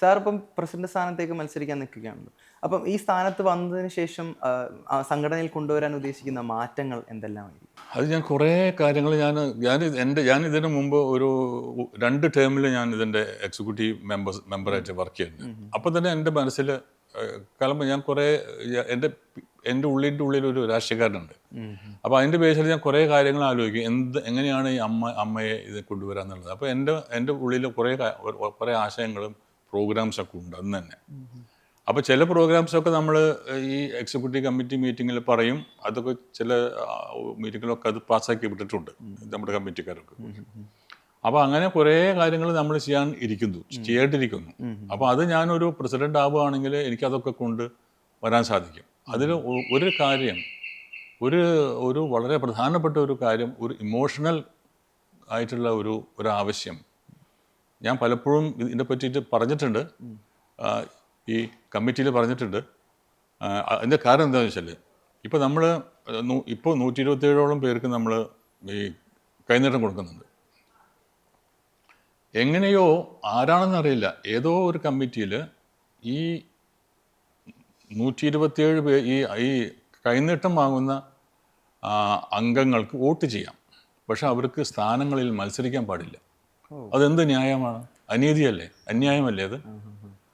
Sir ഇപ്പം president സ്ഥാനത്തേക്ക് മത്സരിക്കാൻ നിൽക്കുകയാണല്ലോ. അപ്പം ഈ സ്ഥാനത്ത് വന്നതിന് ശേഷം സംഘടനയിൽ കൊണ്ടുവരാൻ ഉദ്ദേശിക്കുന്ന മാറ്റങ്ങൾ എന്തെല്ലാമായിരിക്കും? അത് ഞാൻ കുറേ കാര്യങ്ങൾ ഞാൻ ഞാൻ എന്റെ ഞാൻ ഇതിനു മുമ്പ് ഒരു രണ്ട് ടേമിൽ ഞാൻ ഇതിന്റെ എക്സിക്യൂട്ടീവ് മെമ്പർ മെമ്പറായിട്ട് വർക്ക് ചെയ്യുന്നു അപ്പോൾ തന്നെ എന്റെ മനസ്സിൽ കാരണം ഞാൻ കുറേ എന്റെ എന്റെ ഉള്ളിന്റെ ഉള്ളിൽ ഒരു രാഷ്ട്രീയക്കാരനുണ്ട്. അപ്പോൾ അതിന്റെ ബേസിൽ ഞാൻ കുറേ കാര്യങ്ങൾ ആലോചിക്കും. എന്ത് എങ്ങനെയാണ് ഈ അമ്മ അമ്മയെ ഇത് കൊണ്ടുവരാന്നുള്ളത്? അപ്പോൾ എന്റെ എന്റെ ഉള്ളിൽ കുറേ കുറേ ആശയങ്ങളും പ്രോഗ്രാംസൊക്കെ ഉണ്ട് അന്ന് തന്നെ അപ്പോൾ ചില പ്രോഗ്രാംസൊക്കെ നമ്മൾ ഈ എക്സിക്യൂട്ടീവ് കമ്മിറ്റി മീറ്റിങ്ങിൽ പറയും അതൊക്കെ ചില മീറ്റിങ്ങിലൊക്കെ അത് പാസ്സാക്കി വിട്ടിട്ടുണ്ട് നമ്മുടെ കമ്മിറ്റിക്കാരൊക്കെ. അപ്പോൾ അങ്ങനെ കുറേ കാര്യങ്ങൾ നമ്മൾ ചെയ്യാൻ ഇരിക്കുന്നു ചെയ്യേണ്ടിയിരിക്കുന്നു അപ്പോൾ അത് ഞാനൊരു പ്രസിഡന്റ് ആവുകയാണെങ്കിൽ എനിക്കതൊക്കെ കൊണ്ട് വരാൻ സാധിക്കും. അതിൽ ഒരു കാര്യം ഒരു ഒരു വളരെ പ്രധാനപ്പെട്ട ഒരു കാര്യം ഒരു ഇമോഷണൽ ആയിട്ടുള്ള ഒരു ഒരു ആവശ്യം ഞാൻ പലപ്പോഴും ഇതിനെ പറ്റിയിട്ട് പറഞ്ഞിട്ടുണ്ട്. ഈ കമ്മിറ്റിയിൽ പറഞ്ഞിട്ടുണ്ട്. അതിന്റെ കാരണം എന്താണെന്ന് വെച്ചാൽ ഇപ്പോൾ നമ്മൾ ഇപ്പോൾ നൂറ്റി ഇരുപത്തേഴോളം പേർക്ക് നമ്മൾ ഈ കൈനീട്ടം കൊടുക്കുന്നുണ്ട്. എങ്ങനെയോ ആരാണെന്നറിയില്ല ഏതോ ഒരു കമ്മിറ്റിയിൽ ഈ നൂറ്റി ഇരുപത്തിയേഴ് പേ ഈ ഈ കൈനീട്ടം വാങ്ങുന്ന അംഗങ്ങൾക്ക് വോട്ട് ചെയ്യാം. പക്ഷെ അവർക്ക് സ്ഥാനങ്ങളിൽ മത്സരിക്കാൻ പാടില്ല. അതെന്ത് ന്യായമാണ്? അനീതിയല്ലേ? അന്യായമല്ലേ അത്?